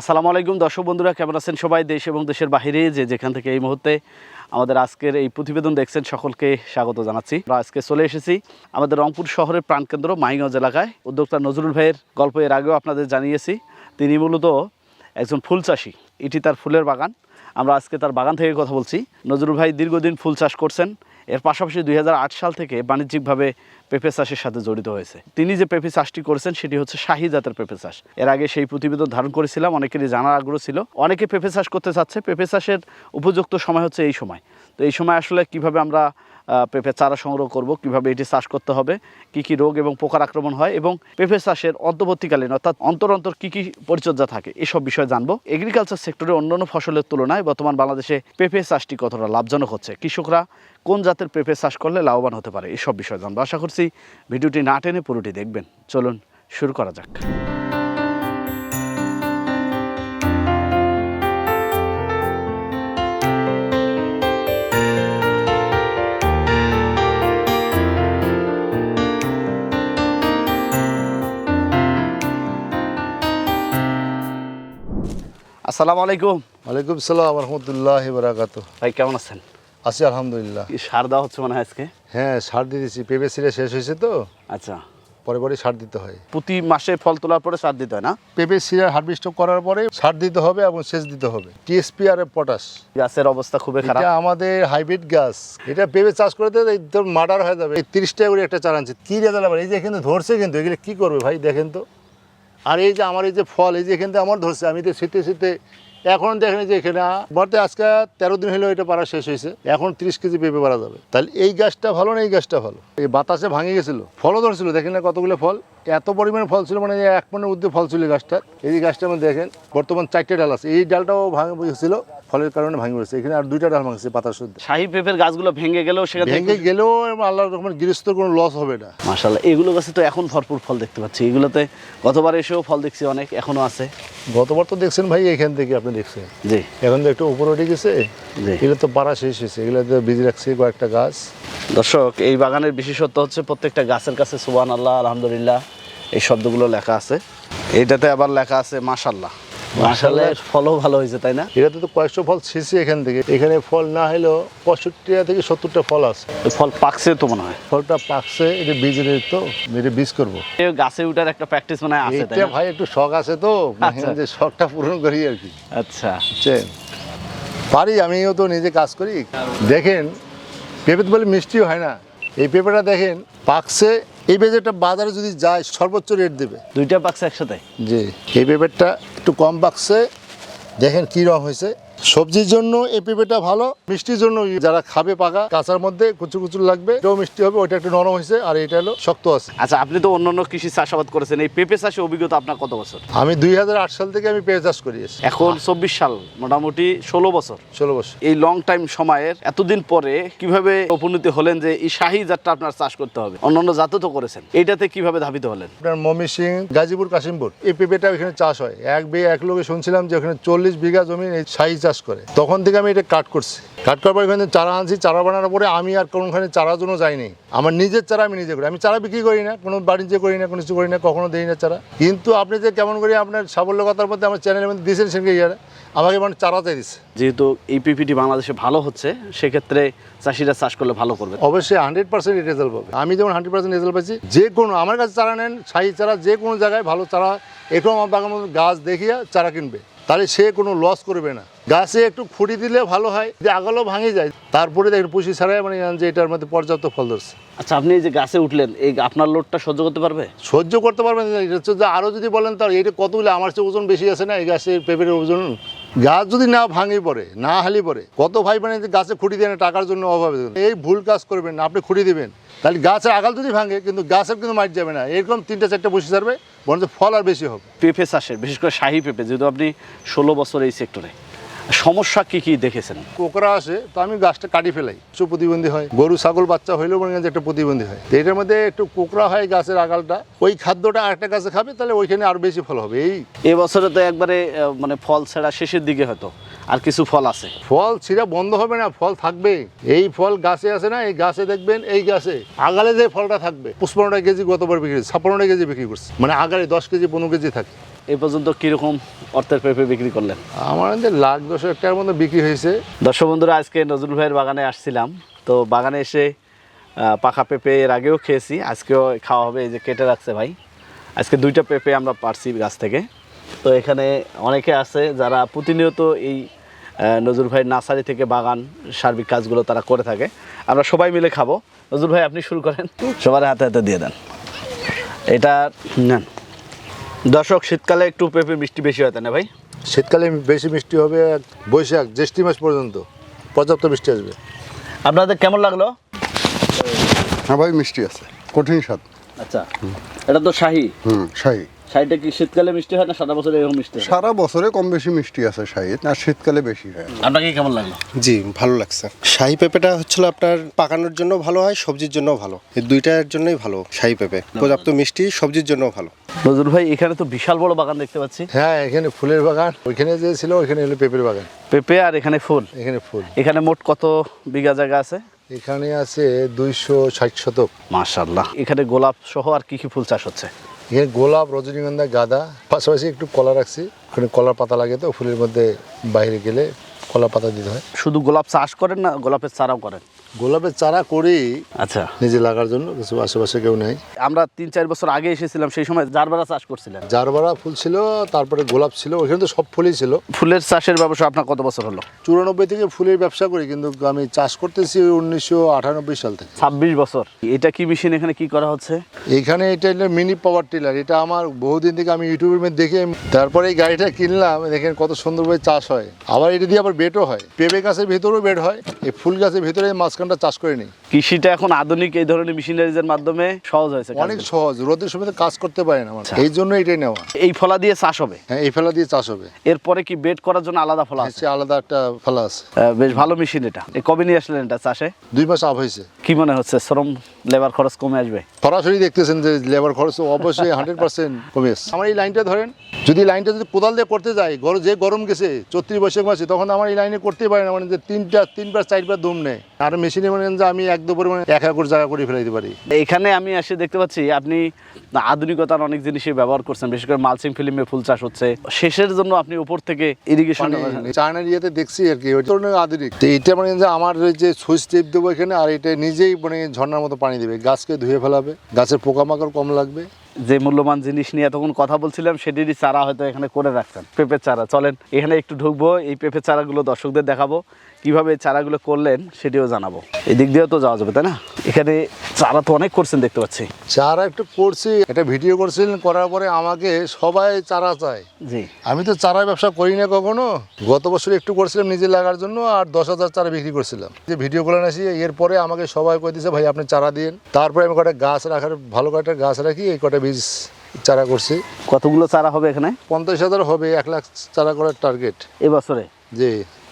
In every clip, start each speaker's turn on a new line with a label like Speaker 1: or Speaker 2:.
Speaker 1: আসসালামু আলাইকুম, দর্শক বন্ধুরা, কেমন আছেন সবাই? দেশ এবং দেশের বাইরে যে যেখান থেকে এই মুহূর্তে আমাদের আজকের এই প্রতিবেদন দেখছেন সকলকে স্বাগত জানাচ্ছি। আমরা আজকে চলে এসেছি আমাদের রংপুর শহরের প্রাণকেন্দ্র মাইগঞ্জ এলাকায়। উদ্যোক্তা নজরুল ভাইয়ের গল্প এর আগেও আপনাদের জানিয়েছি, তিনি মূলত একজন ফুল চাষি। এটি তার ফুলের বাগান। আমরা আজকে তার বাগান থেকে কথা বলছি। নজরুল ভাই দীর্ঘদিন ফুল চাষ করছেন। এর পাশাপাশি দুই হাজার আট সাল থেকে বাণিজ্যিকভাবে পেঁপে চাষের সাথে জড়িত হয়েছে। তিনি যে পেঁপে চাষটি করেছেন, সেটি হচ্ছে শাহি জাতের পেঁপে চাষ। এর আগে সেই প্রতিবেদন ধারণ করেছিলাম, অনেকেরই জানার আগ্রহ ছিল। অনেকে পেঁপে চাষ করতে চাচ্ছে। পেঁপে চাষের উপযুক্ত সময় হচ্ছে এই সময়। তো এই সময় আসলে কীভাবে আমরা পেঁপে চারা সংগ্রহ করব, কীভাবে এটি চাষ করতে হবে, কি কি রোগ এবং পোকার আক্রমণ হয়, এবং পেঁপে চাষের অন্তর্বর্তীকালীন অর্থাৎ অন্তর অন্তর কী কী পরিচর্যা থাকে, এসব বিষয়ে জানব। এগ্রিকালচার সেক্টরে অন্যান্য ফসলের তুলনায় বর্তমান বাংলাদেশে পেঁপে চাষটি কতটা লাভজনক হচ্ছে, কৃষকরা কোন জাতের পেঁপে চাষ করলে লাভবান হতে পারে, এসব বিষয়ে জানব। আশা করছি ভিডিওটি না টেনে পুরোটি দেখবেন। চলুন, শুরু করা যাক। আসসালামু আলাইকুম।
Speaker 2: ওয়ালাইকুম সালাম রহমতুল্লাহ বারাকাত
Speaker 1: ভাই কেমন আছেন?
Speaker 2: আছি আলহামদুলিল্লাহ।
Speaker 1: সার দেওয়া হচ্ছে মনে আজকে?
Speaker 2: হ্যাঁ সার দিয়ে দিয়েছি। পেঁপে সিরে শেষ হয়েছে তো।
Speaker 1: আচ্ছা।
Speaker 2: পরে পরে সার দিতে হয়।
Speaker 1: প্রতি মাসে ফল তোলার পরে সার দিতে হয় না?
Speaker 2: পেঁপে সিরে হারভেস্ট করার পরে সার দিতে হবে এবং সেচ দিতে হবে। টিএসপি আর পটাশ
Speaker 1: গাছের অবস্থা খুবই খারাপ।
Speaker 2: এটা আমাদের হাইব্রিড গাছ এটা পেঁপে চাষ করতে একদম মার্ডার হয়ে যাবে। তিরিশ টাকা করে একটা চারা আনছে। কি রেজাল্ট এই যে এখানে ধরছে কিন্তু এগুলো কি করবে ভাই? দেখেন তো। আর এই যে আমার এই যে ফল, এই যে এখান থেকে আমার ধরছে, আমি তো শীতে শীতে এখন দেখেন যে এখানে বলতে আজকে তেরো দিন হলেও এটা পারা শেষ হয়েছে, এখন তিরিশ কেজি পেঁপে পারা যাবে। তাহলে এই গাছটা ভালো না এই গাছটা ভালো? এই বাতাসে ভাঙে গেছিল, ফলও ধরছিল, দেখেন না কতগুলো ফল, এত পরিমাণে ফল ছিল মানে এক মনের উদ্যোগ ফল ছিল গাছটা এই গাছটা আমি দেখেন, বর্তমান চারটে ডাল আছে, এই ডালটাও ভাঙে ছিল ফলের কারণে ভাঙে পড়েছে। এখানে আর দুইটা ডাল ভাঙছে পাতার শুদ্ধ
Speaker 1: শাহী পেঁপের গাছগুলো ভেঙে গেলেও সেখান
Speaker 2: ভেঙে গেলেও এবং আল্লাহ রকমের গৃহস্থ কোনো লস হবে না।
Speaker 1: মাশাল্লাহ এগুলো গাছে তো এখন ভরপুর ফল দেখতে পাচ্ছি। এগুলোতে গতবার এসেও ফল দেখছি অনেক এখনও আছে।
Speaker 2: গতবার তো দেখছেন ভাই এখান থেকে আপনি দেখছেন।
Speaker 1: জি।
Speaker 2: এখন তো একটু উপরে উঠে গেছে। এগুলো তো পাড়া শেষ হয়েছে। এগুলো তো বীজ রাখছে কয়েকটা গাছ।
Speaker 1: দর্শক এই বাগানের বিশেষত্ব হচ্ছে প্রত্যেকটা গাছের কাছে সুবান আল্লাহ আলহামদুলিল্লাহ এই শব্দগুলো লেখা আছে। এইটাতে আবার লেখা আছে মাশাল্লাহ মাশাল্লাহ ফলও ভালো হয়েছে তাই না?
Speaker 2: এটাতে তো কয়েকশো ফল ছিঁড়ছে এখান থেকে। এখানে ফল না হলেও পঁয়ষট্টিটা থেকে সত্তরটা ফল আছে।
Speaker 1: ফল পাকছে তো মনে হয়।
Speaker 2: ফলটা পাকছে এটা বীজের তো এটা বীজ করব।
Speaker 1: এই গাছে উঠার একটা প্র্যাকটিস মানে আছে
Speaker 2: এটা ভাই একটু শখ আছে তো
Speaker 1: আচ্ছা।
Speaker 2: যে শখটা পূরণ করি আর কি।
Speaker 1: আচ্ছা।
Speaker 2: পারি আমিও তো নিজে কাজ করি। দেখেন পেঁপে তো বলে মিষ্টিও হয় না। এই পেঁপেটা দেখেন পাকছে এই পেঁপেটা বাজারে যদি যায় সর্বোচ্চ রেট দেবে।
Speaker 1: দুইটা বাক্স একসাথে?
Speaker 2: জি। এই পেঁপেটা একটু কম বাক্সে দেখেন কী রং হয়েছে। সবজির জন্য এই পেঁপেটা ভালো মিষ্টির জন্য যারা খাবে পাকা কাঁচার মধ্যে কুচু কুচু লাগবে এটাও মিষ্টি হবে ওইটা একটু নরম হয়েছে আর এটা হলো শক্ত আছে।
Speaker 1: আচ্ছা আপনি তো অন্যান্য কৃষি চাষাবাদ করেছেন এই পেঁপে চাষে অভিজ্ঞতা আপনার কত বছর?
Speaker 2: আমি দুই হাজার আট সাল থেকে আমি পেঁপে চাষ করি এসেছি
Speaker 1: এখন চব্বিশ সাল মোটামুটি ষোলো বছর।
Speaker 2: ষোলো বছর।
Speaker 1: এই লং টাইম সময়ের এতদিন পরে কীভাবে উপনীত হলেন যে এই শাহি জাতটা আপনার চাষ করতে হবে? অন্যান্য জাতও তো করেছেন। এইটাতে কীভাবে ধাবিত হলেন?
Speaker 2: আপনার মমি সিং গাজীপুর কাশিমপুর এই পেঁপেটা ওখানে চাষ হয়। এক বিঘা এক লোকে শুনছিলাম যে ওখানে চল্লিশ বিঘা জমি এই শাহি চাষ করে। তখন থেকে আমি এটা কাট করছি। কাট করার পর এখানে চারা আনছি চারা বানানোর পরে আমি আর কোনোখানে চারার জন্য যাইনি। আমার নিজের চারা আমি নিজে করি। আমি চারা বিক্রি করি না কোনো বাণিজ্য করি না কোনো কিছু করি না কখনো দিই না চারা। কিন্তু আপনি যে কেমন করে আপনার সাফল্যকতার মধ্যে আমার চ্যানেলের মধ্যে দিয়েছেন সেখানে ইয়ারে আমাকে মানে চারা চাই দিচ্ছে
Speaker 1: যেহেতু এই পিপিটি বাংলাদেশে ভালো হচ্ছে সেক্ষেত্রে চাষিরা চাষ করলে ভালো করবে।
Speaker 2: অবশ্যই হান্ড্রেড পার্সেন্ট রেজাল্ট পাবে। আমি যেমন হান্ড্রেড পার্সেন্ট রেজাল্ট পাচ্ছি যে কোনো আমার কাছে চারা নেন শাহি চারা যে কোনো জায়গায় ভালো চারা এরকম আমার বাগানের গাছ দেখিয়া চারা কিনবে। তাহলে সে কোনো লস করবে না। গাছে একটু খুঁড়ি দিলে ভালো হয় যে আগালো ভাঙে যায় তারপরে দেখেন পুষি ছাড়াই মানে যে এটার মধ্যে পর্যাপ্ত ফল ধরছে।
Speaker 1: আচ্ছা আপনি যে গাছে উঠলেন এই আপনার লোডটা সহ্য করতে পারবে?
Speaker 2: সহ্য করতে পারবেন যে আরও যদি বলেন তার এটা কতগুলো আমার চেয়ে ওজন বেশি আছে না এই গাছের পেঁপের ওজন? গাছ যদি না ভাঙে পড়ে না হালি পড়ে কত ভাই মানে যে গাছে খুঁড়ি দেয় না টাকার জন্য অভাবে এই ভুল কাজ করবেন না আপনি খুঁড়ি দিবেন। তাহলে গাছের আগাল যদি ভাঙে কিন্তু গাছের কিন্তু মার যাবে না। এরকম তিনটা চারটা বসে যাবে বরঞ্চ ফল আর বেশি হবে।
Speaker 1: পেঁপে চাষের বিশেষ করে শাহি পেঁপে যেহেতু আপনি ষোলো বছর এই সেক্টরে সমস্যা কি কি দেখেছেন?
Speaker 2: কোকরা আসে তো আমি গাছটা কাটি ফেলাই কিছু প্রতিবন্ধী হয়। গরু ছাগল বাচ্চা হইলেও মনে হয় একটা প্রতিবন্ধী হয়। তো এটার মধ্যে একটু কোকরা হয় গাছের আগালটা ওই খাদ্যটা আরেকটা গাছে খাবে তাহলে ওইখানে আরও বেশি ফল হবে। এই
Speaker 1: এবছরে তো একবারে মানে ফল ছাড়া শেষের দিকে হয়তো। আর কিছু ফল আছে।
Speaker 2: ফল ছিঁড়া বন্ধ হবে না ফল থাকবে এই ফল গাছে আছে না এই গাছে দেখবেন এই গাছে। আগালে যে ফলটা থাকবে পঁচপন্নটা কেজি গতবার বিক্রি ছাপ্পান্নটা কেজি বিক্রি করছে। মানে আগালে দশ কেজি পনেরো কেজি থাকে।
Speaker 1: এ পর্যন্ত কীরকম অর্থের পেঁপে বিক্রি করলেন?
Speaker 2: আমাদের লাখ দশ টাকার মতো বিক্রি হয়েছে।
Speaker 1: দর্শক বন্ধুরা আজকে নজরুল ভাইয়ের বাগানে আসছিলাম। তো বাগানে এসে পাকা পেঁপে এর আগেও খেয়েছি আজকেও খাওয়া হবে এই যে কেটে রাখছে ভাই। আজকে দুইটা পেঁপে আমরা পারছি গাছ থেকে। তো এখানে অনেকে আছে যারা প্রতিনিয়ত এই নজরুল ভাই নার্সারি থেকে বাগান সার্বিক কাজগুলো তারা করে থাকে। আমরা সবাই মিলে খাব। নজরুল ভাই আপনি শুরু করেন। সবার হাতে হাতে দিয়ে দেন। এটা নেন। দর্শক শীতকালে একটু পেঁপে মিষ্টি বেশি হয় তাই না ভাই?
Speaker 2: শীতকালে বেশি মিষ্টি হবে এক বৈশাখ জ্যৈষ্ঠী মাস পর্যন্ত। পর্যাপ্ত মিষ্টি আসবে।
Speaker 1: আপনাদের কেমন লাগল?
Speaker 3: হ্যাঁ ভাই মিষ্টি আছে। কঠিন স্বাদ।
Speaker 1: আচ্ছা। এটা তো শাহি।
Speaker 3: হুম শাহি।
Speaker 1: শাহিটা কি শীতকালে মিষ্টি হয় না সারা বছর এরকম মিষ্টি হয়?
Speaker 3: সারা বছরে কম বেশি মিষ্টি আছে শাহি আর শীতকালে বেশি হয়।
Speaker 1: আপনাকে কেমন লাগল?
Speaker 4: জি ভালো লাগছে। শাহি পেঁপেটা হচ্ছিল আপনার পাকানোর জন্য ভালো হয় সবজির জন্য ভালো। এই দুইটার জন্যই ভালো শাহি পেঁপে। পর্যাপ্ত মিষ্টি সবজির জন্য ভালো।
Speaker 1: নজরুল ভাই এখানে তো বিশাল বড় বাগান দেখতে পাচ্ছি।
Speaker 2: হ্যাঁ এখানে ফুলের বাগান। ওইখানে যে ছিল ওইখানে হলো পেঁপের বাগান।
Speaker 1: পেঁপে আর এখানে ফুল?
Speaker 2: এখানে ফুল।
Speaker 1: এখানে মোট কত বিঘা জায়গা আছে?
Speaker 2: এখানে আছে দুইশো ষাট শতক।
Speaker 1: মাশাল্লাহ এখানে গোলাপ সহ আর কি কি ফুল চাষ হচ্ছে?
Speaker 2: এখানে গোলাপ, রজনীগন্ধা, গাঁদা, পাশাপাশি একটু কলা রাখছি। ওখানে কলার পাতা লাগে তো, ফুলের মধ্যে বাইরে গেলে কলা পাতা দিতে হয়।
Speaker 1: শুধু গোলাপ চাষ করেন না গোলাপের চারাও করেন?
Speaker 2: গোলাপের চারা করি
Speaker 1: আচ্ছা।
Speaker 2: নিজে লাগার জন্য কিছু আশেপাশে কেউ নেই।
Speaker 1: আমরা তিন চার বছর আগে এসেছিলাম সেই সময় জারবারা চাষ করছিলেন।
Speaker 2: জারবারা ফুল ছিল তারপরে গোলাপ ছিল ওখানে তো সব ফুলই ছিল।
Speaker 1: ফুলের চাষের ব্যবসা আপনার কত বছর হলো?
Speaker 2: চুরানব্বই থেকে ফুলের ব্যবসা করি কিন্তু আমি চাষ করতেছি উনিশশো আটানব্বই সাল থেকে।
Speaker 1: ছাব্বিশ বছর। এটা কি মেশিন এখানে কি করা হচ্ছে?
Speaker 2: এখানে এটা মিনি পাওয়ার টিলার এটা আমার বহুদিন থেকে আমি ইউটিউবের মধ্যে দেখে তারপরে এই গাড়িটা কিনলাম দেখেন কত সুন্দরভাবে চাষ হয়। আবার এটা দিয়ে আবার বেডও হয় পেঁপে গাছের ভেতরেও বেড হয় এই ফুল গাছের ভেতরে মাঝখানটা চাষ করে নিই।
Speaker 1: কৃষিটা এখন আধুনিক এই ধরনের মেশিনারিজের মাধ্যমে সহজ হয়েছে
Speaker 2: অনেক সহজ রোদের সময় তো কাজ করতে পারে আমার
Speaker 1: আচ্ছা।
Speaker 2: এই জন্য এটাই নেওয়া।
Speaker 1: এই ফলা দিয়ে চাষ হবে?
Speaker 2: হ্যাঁ এই ফলা দিয়ে চাষ হবে।
Speaker 1: এরপরে কি বেড করার জন্য আলাদা ফলা আছে?
Speaker 2: আলাদা একটা ফেলা আছে।
Speaker 1: বেশ ভালো মেশিন এটা। এই কবে নিয়ে আসলেন এটা চাষে?
Speaker 2: দুই মাস আপ হয়েছে।
Speaker 1: কি মনে হচ্ছে? শ্রম লেবার খরচ কমে আসবে।
Speaker 2: সরাসরি দেখতেছেন যে লেবার খরচ অবশ্যই হান্ড্রেড পার্সেন্ট কমে আসছে। আমার এই লাইনটা ধরেন, যদি লাইনটা যদি কোদাল দিয়ে করতে যাই যে গরম গেছে চত্রিশ বৈশাখ মাসে তখন আমার এই লাইনে করতেই পারে না মানে যে তিনটা তিনবার, চারবার দম নেয়। আর মেশিনে মানে যে আমি এক দুপুরে মানে এক একর জায়গা করে ফেলে দিতে পারি।
Speaker 1: এখানে আমি এসে দেখতে পাচ্ছি আপনি আধুনিকতার অনেক জিনিসই ব্যবহার করছেন বিশেষ করে মালসিং ফিল্মে ফুল চাষ হচ্ছে। শেষের জন্য আপনি উপর থেকে ইরিগেশন
Speaker 2: মানে চায়নার ইয়েতে দেখছি আর কি ওই ধরনের আধুনিক। তো এইটা মানে যে আমার ওই যে সুইচ টেপ দেবো এখানে আর এটা নিজেই মানে ঝর্ণার মতো পানি দেবে। গাছকে ধুয়ে ফেলাবে গাছের পোকামাকড় কম লাগবে।
Speaker 1: যে মূল্যবান জিনিস নিয়ে এতক্ষণ কথা বলছিলাম সেটিরই চারা হয়তো এখানে করে রাখছেন। পেঁপের চারা চলেন এখানে একটু ঢুকবো এই পেঁপের চারাগুলো দর্শকদের দেখাবো। কীভাবে চারাগুলো করলেন সেটিও জানাব। এই দিক দিয়েও তো যাওয়া যাবে তাই না? এখানে চারা তো অনেক করছেন দেখতে পাচ্ছি।
Speaker 2: চারা একটু করছি একটা ভিডিও করছিলেন করার পরে আমাকে সবাই চারা চায়।
Speaker 1: জি।
Speaker 2: আমি তো চারা ব্যবসা করি না কখনো। গত বছর একটু করছিলাম নিজে লাগার জন্য আর দশ হাজার চারা বিক্রি করছিলাম। যে ভিডিও করে আসি এরপরে আমাকে সবাই কয়ে দিয়েছে ভাই আপনি চারা দিন তারপরে আমি কটা গাছ রাখার ভালো কয়েকটা গাছ রাখি এই কটা বীজ চারা করছি।
Speaker 1: কতগুলো চারা হবে এখানে?
Speaker 2: পঞ্চাশ হাজার হবে এক লাখ চারা করার টার্গেট
Speaker 1: এবছরে
Speaker 2: যে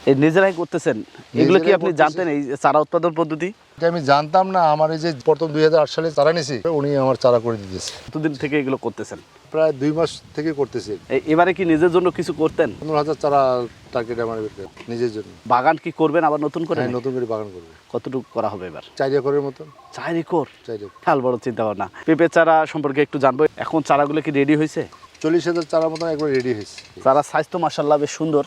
Speaker 1: এই নিজেরাই করতেছেন। এগুলো কি আপনি জানতেন এই চারা উৎপাদন পদ্ধতি?
Speaker 2: আমি জানতাম না আমার এই যে প্রথম দুই হাজার আট সালে চারা নিছি উনি আমার চারা করে দিতেছে।
Speaker 1: কতদিন থেকে এগুলো করতেছেন?
Speaker 2: প্রায় দুই মাস থেকে করতেছি।
Speaker 1: এবারে কি নিজের জন্য কিছু করতেন?
Speaker 2: পনেরো হাজার চারা টার্গেট আমার নিজের জন্য।
Speaker 1: বাগান কি করবেন আবার নতুন করে?
Speaker 2: হ্যাঁ নতুন করে বাগান করব।
Speaker 1: কতটুকু করা হবে এবার?
Speaker 2: চার একরের মতন।
Speaker 1: চার একর
Speaker 2: চার একর
Speaker 1: বড় চিন্তা ভাবনা পেঁপে চারা সম্পর্কে একটু জানব। এখন চারাগুলো কি রেডি হয়েছে?
Speaker 2: চল্লিশ হাজার চারা মতন একবার রেডি হয়েছে।
Speaker 1: চারা সাইজ তো মাসাল্লাহ বেশ সুন্দর।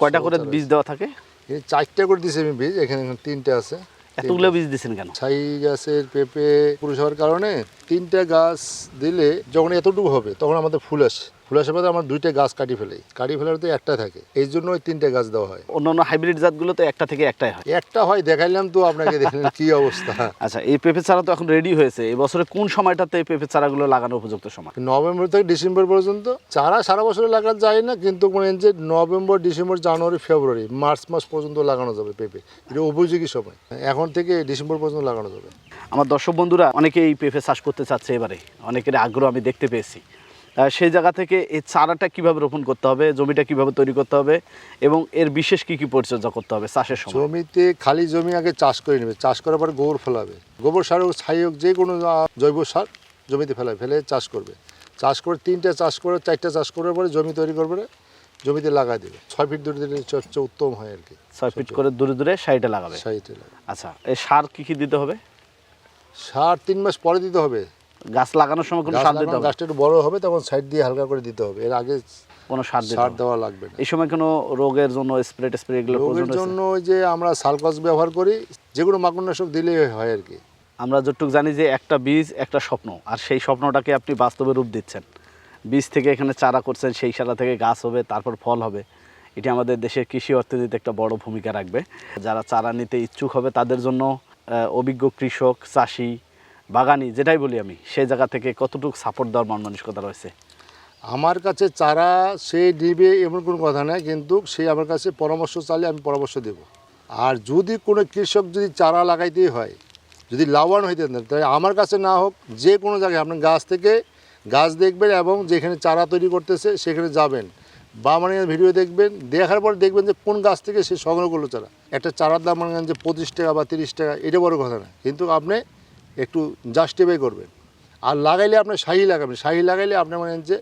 Speaker 1: কয়টা করে বীজ দেওয়া থাকে?
Speaker 2: এই চারটা করে দিয়েছি আমি বীজ এখানে এখানে তিনটে আছে।
Speaker 1: এতগুলো বীজ দিয়েছেন কেন?
Speaker 2: ছাই গাছের পেঁপে পুরুষ হওয়ার কারণে তিনটা গাছ দিলে যখন এতটুকু হবে তখন আমাদের ফুল আসে। ফুল আসার পরে আমার দুইটা গাছ কাটি ফেলে। কাটি ফেলার তো একটা থাকে। এই জন্য ওই তিনটে গাছ দেওয়া হয়।
Speaker 1: অন্যান্য হাইব্রিড জাতগুলো তো একটা থেকে একটাই হয়।
Speaker 2: একটা হয় দেখাইলাম তো আপনাকে দেখলেন কি অবস্থা।
Speaker 1: আচ্ছা এই পেঁপে চারা তো এখন রেডি হয়েছে। এই বছরে কোন সময়টাতে এই পেঁপে চারাগুলো লাগানো উপযুক্ত সময়?
Speaker 2: নভেম্বর থেকে ডিসেম্বর পর্যন্ত। চারা সারা বছর লাগানো যায় না কিন্তু মানে যে November December January February March মাস পর্যন্ত লাগানো যাবে পেঁপে। এটা উপযোগী সময়। এখন থেকে ডিসেম্বর পর্যন্ত লাগানো যাবে।
Speaker 1: আমার দর্শক বন্ধুরা অনেকে এই পেঁপে চাষ করতে চাচ্ছে এবারে। অনেকের আগ্রহ আমি দেখতে পেয়েছি। সেই জায়গা থেকে এই চারাটা কীভাবে রোপণ করতে হবে জমিটা কীভাবে তৈরি করতে হবে এবং এর বিশেষ কি কি পরিচর্যা করতে হবে চাষের সময়?
Speaker 2: জমিতে খালি জমি আগে চাষ করে নেবে। চাষ করার পর গোবর ফেলাবে। গোবর সার হোক ছাই হোক যে কোনো জৈব সার জমিতে ফেলাবে ফেলে চাষ করবে। চাষ করে তিনটা চাষ করে চারটা চাষ করার পরে জমি তৈরি করবে জমিতে লাগাই দেবে। ছয় ফিট দূরে দিলে সবচেয়ে উত্তম হয় আর কি।
Speaker 1: ছয় ফিট করে দূরে দূরে সাইডে লাগাবে?
Speaker 2: লাগাবে।
Speaker 1: আচ্ছা এই সার কি কি দিতে হবে?
Speaker 2: সার তিন মাস পরে দিতে হবে।
Speaker 1: গাছ লাগানোর সময় কোনো সার দিতে হবে?
Speaker 2: গাছটা একটু বড় হবে তখন সাইড দিয়ে হালকা করে দিতে হবে। এর আগে
Speaker 1: কোনো সার দিতে
Speaker 2: সার দেওয়া লাগবে না।
Speaker 1: এই সময় কোনো রোগের জন্য স্প্রে টেস্প্রে এগুলো
Speaker 2: রোগের জন্য
Speaker 1: জন্য
Speaker 2: ওই যে আমরা সালকস ব্যবহার করি যেগুলো মাকড়নাশক দিলেই হয় আর কি।
Speaker 1: আমরা যতটুকু জানি যে একটা বীজ একটা স্বপ্ন আর সেই স্বপ্নটাকে আপনি বাস্তবে রূপ দিচ্ছেন। বীজ থেকে এখানে চারা করছেন সেই চারা থেকে গাছ হবে তারপর ফল হবে। এটি আমাদের দেশের কৃষি অর্থনীতিতে একটা বড় ভূমিকা রাখবে। যারা চারা নিতে ইচ্ছুক হবে তাদের জন্য অভিজ্ঞ কৃষক চাষি বাগানি, যেটাই বলি আমি, সেই জায়গা থেকে কতটুকু সাপোর্ট দেওয়ার মন মানসিকতা রয়েছে?
Speaker 2: আমার কাছে চারা সে নিবে এমন কোনো কথা নয় কিন্তু সে আমার কাছে পরামর্শ চাইলে আমি পরামর্শ দেব। আর যদি কোনো কৃষক যদি চারা লাগাইতেই হয়, যদি লাভবান হইতে না, তাহলে আমার কাছে না হোক, যে কোনো জায়গায় আপনার গাছ থেকে গাছ দেখবেন এবং যেখানে চারা তৈরি করতেছে, সেখানে যাবেন। বা মানে ভিডিও দেখবেন, দেখার পর দেখবেন যে কোন গাছ থেকে সে সংগ্রহ করল চারা। একটা চারার দাম মানে যে পঁচিশ টাকা বা তিরিশ টাকা, এটা বড় কথা না। কিন্তু আপনি একটু জাস্টিফাই করবেন। আর লাগাইলে আপনি শাহি লাগাবেন। শাহি লাগাইলে আপনি মনে যে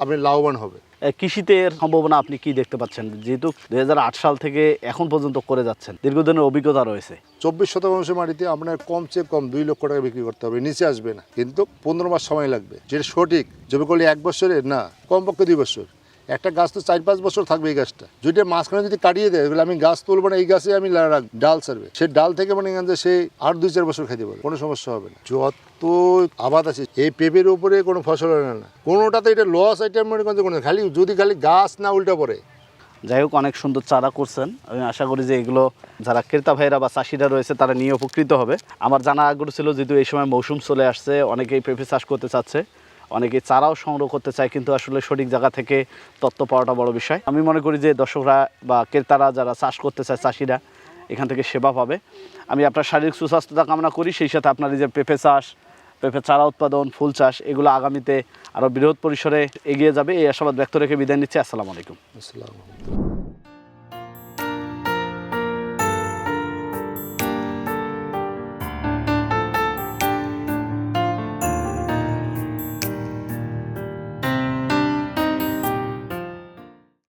Speaker 2: আপনি লাভবান হবে।
Speaker 1: কৃষিতে এর সম্ভাবনা আপনি কি দেখতে পাচ্ছেন? যেহেতু দু হাজার আট সাল থেকে এখন পর্যন্ত করে যাচ্ছেন দীর্ঘদিনের অভিজ্ঞতা রয়েছে।
Speaker 2: চব্বিশ শতাংশ মাটিতে আপনার কম চেয়ে কম দুই লক্ষ টাকা বিক্রি করতে হবে। নিচে আসবে না। কিন্তু পনেরো মাস সময় লাগবে। যেটা সঠিক জমি করলে এক বছরে না কমপক্ষে দুই বছর। একটা গাছ তো চার পাঁচ বছর থাকবে এই গাছটা। যদি মাঝখানে যদি কাটিয়ে দেয় আমি গাছ তুলবো না, এই গাছে আমি ডাল ছাড়বে। সে ডাল থেকে মানে সে আর দুই চার বছর খাইতে পারে কোনো সমস্যা হবে না। যত আবাদ আছে, এই পেঁপের উপরে কোনো ফসল হয় না কোনোটাতে এটা লস আইটেম মনে কোনো খালি যদি খালি গাছ না উল্টা পড়ে।
Speaker 1: যাই হোক, অনেক সুন্দর চারা করছেন। আমি আশা করি যে এগুলো যারা ক্রেতা ভাইরা বা চাষিরা রয়েছে, তারা নিয়ে উপকৃত হবে। আমার জানা আগ্রহ ছিল যেহেতু এই সময় মৌসুম চলে আসছে, অনেকেই পেঁপে চাষ করতে চাচ্ছে। অনেকেই চারাও সংগ্রহ করতে চায়, কিন্তু আসলে সঠিক জায়গা থেকে তত্ত্ব পাওয়াটা বড় বিষয়। আমি মনে করি যে দর্শকরা বা ক্রেতারা যারা চাষ করতে চায়, চাষিরা এখান থেকে সেবা পাবে। আমি আপনার শারীরিক সুস্বাস্থ্যতা কামনা করি, সেই সাথে আপনার এই যে পেঁপে চাষ, পেঁপে চারা উৎপাদন, ফুল চাষ, এগুলো আগামীতে আরও বৃহৎ পরিসরে এগিয়ে যাবে। এই আশাবাদ ব্যক্ত রেখে বিদায় নিচ্ছি। আসসালামু আলাইকুম।
Speaker 2: আসসালাম